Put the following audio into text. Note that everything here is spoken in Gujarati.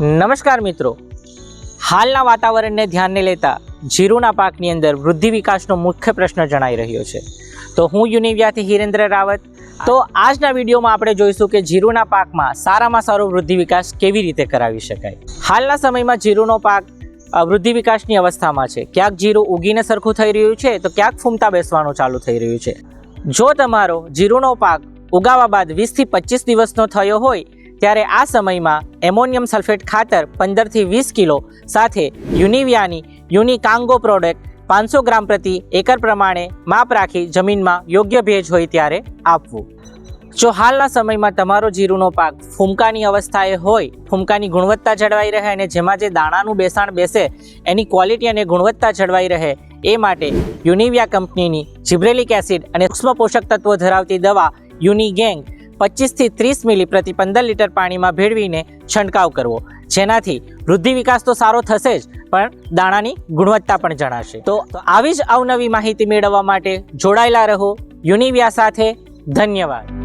નમસ્કાર મિત્રો. હાલના વાતાવરણને ધ્યાને લેતા જીરુના પાકની અંદર વૃદ્ધિ વિકાસનો મુખ્ય પ્રશ્ન જણાઈ રહ્યો છે. તો હું યુનિવ્યાથી હિરેન્દ્ર રાવત. તો આજના વિડીયોમાં આપણે જોઈશું કે જીરુના પાકમાં સારામાં સારો વૃદ્ધિ વિકાસ કેવી રીતે કરાવી શકાય. હાલના સમયમાં જીરુનો પાક વૃદ્ધિ વિકાસની અવસ્થામાં છે. ક્યાંક જીરું ઉગીને સરખું થઈ રહ્યું છે તો ક્યાંક ફૂમતા બેસવાનું ચાલુ થઈ રહ્યું છે. જો તમારો જીરુનો પાક ઉગાવા બાદ વીસથી પચીસ દિવસનો થયો હોય ત્યારે આ સમયમાં એમોનિયમ સલ્ફેટ ખાતર પંદરથી વીસ કિલો, સાથે યુનિવિયાની યુનિકાંગો પ્રોડક્ટ પાંચસો ગ્રામ પ્રતિ એકર પ્રમાણે માપ રાખી જમીનમાં યોગ્ય ભેજ હોય ત્યારે આપવું. જો હાલના સમયમાં તમારો જીરુનો પાક ફૂમકાની અવસ્થાએ હોય, ફૂમકાની ગુણવત્તા જળવાઈ રહે અને જેમાં જે દાણાનું બેસાણ બેસે, એની ક્વોલિટી અને ગુણવત્તા જળવાઈ રહે, એ માટે યુનિવિયા કંપનીની જીબ્રેલિક એસિડ અને સૂક્ષ્મ પોષક તત્વો ધરાવતી દવા યુનિગેંગ પચીસથી ત્રીસ મિલી પ્રતિ પંદર લીટર પાણીમાં ભેળવીને છંટકાવ કરવો. જેનાથી વૃદ્ધિ વિકાસ તો સારો થશે જ, પણ દાણાની ગુણવત્તા પણ જણાશે. તો આવી જ અવનવી માહિતી મેળવવા માટે જોડાયેલા રહો. યુનિવિયા સાથે ધન્યવાદ.